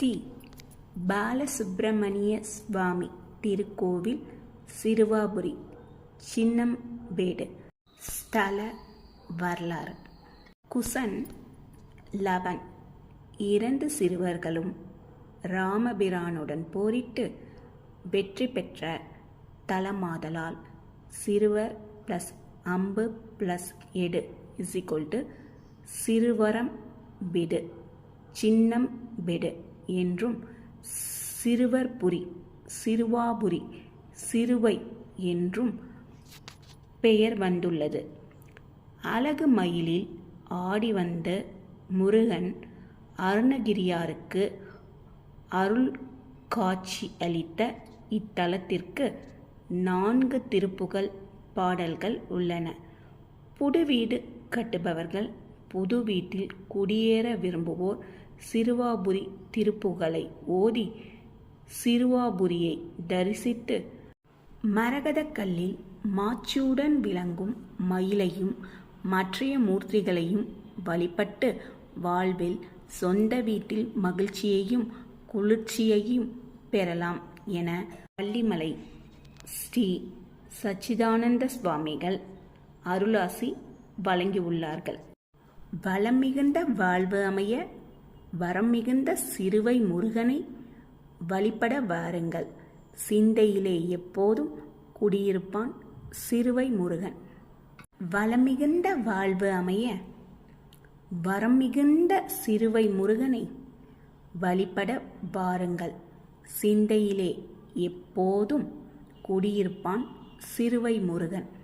ஸ்ரீ பாலசுப்பிரமணிய சுவாமி திருக்கோவில் சிறுவாபுரி சின்னம்பேடு. ஸ்தல வரலாறு. குசன் லவன். இரண்டு சிறுவர்களும் ராமபிரானுடன் போரிட்டு வெற்றி பெற்ற தலமாதலால் சிறுவர் ப்ளஸ் அம்பு ப்ளஸ் எடு இஸ் ஈக்குவல் டு சிறுவரம் விடு சின்னம் விடு என்றும் சிறுவர்புரி சிறுவாபுரி சிறுவை என்றும் பெயர் வந்துள்ளது. அழகு மயிலில் ஆடி வந்த முருகன் அருணகிரியாருக்கு அருள் காட்சி அளித்த இத்தலத்திற்கு நான்கு திருப்புகழ் பாடல்கள் உள்ளன. புது வீடு கட்டுபவர்கள் புது வீட்டில் குடியேற விரும்புவோர் சிறுவாபுரி திருப்புகளை ஓதி சிறுவாபுரியை தரிசித்து மரகதக்கல்லில் மாச்சியுடன் விளங்கும் மயிலையும் மற்றைய மூர்த்திகளையும் வழிபட்டு வாழ்வில் சொந்த வீட்டில் மகிழ்ச்சியையும் குளிர்ச்சியையும் பெறலாம் என பள்ளிமலை ஸ்ரீ சச்சிதானந்த சுவாமிகள் அருளாசி வழங்கியுள்ளார்கள். வளம் மிகுந்த வாழ்வு அமைய வரம் மிகுந்த சிறுவை முருகனை வழிபட வாருங்கள். சிந்தையிலே எப்போதும் குடியிருப்பான் சிறுவை முருகன். வளமிகுந்த வாழ்வு அமைய வரம் மிகுந்த சிறுவை முருகனை வழிபட வாருங்கள். சிந்தையிலே எப்போதும் குடியிருப்பான் சிறுவை முருகன்.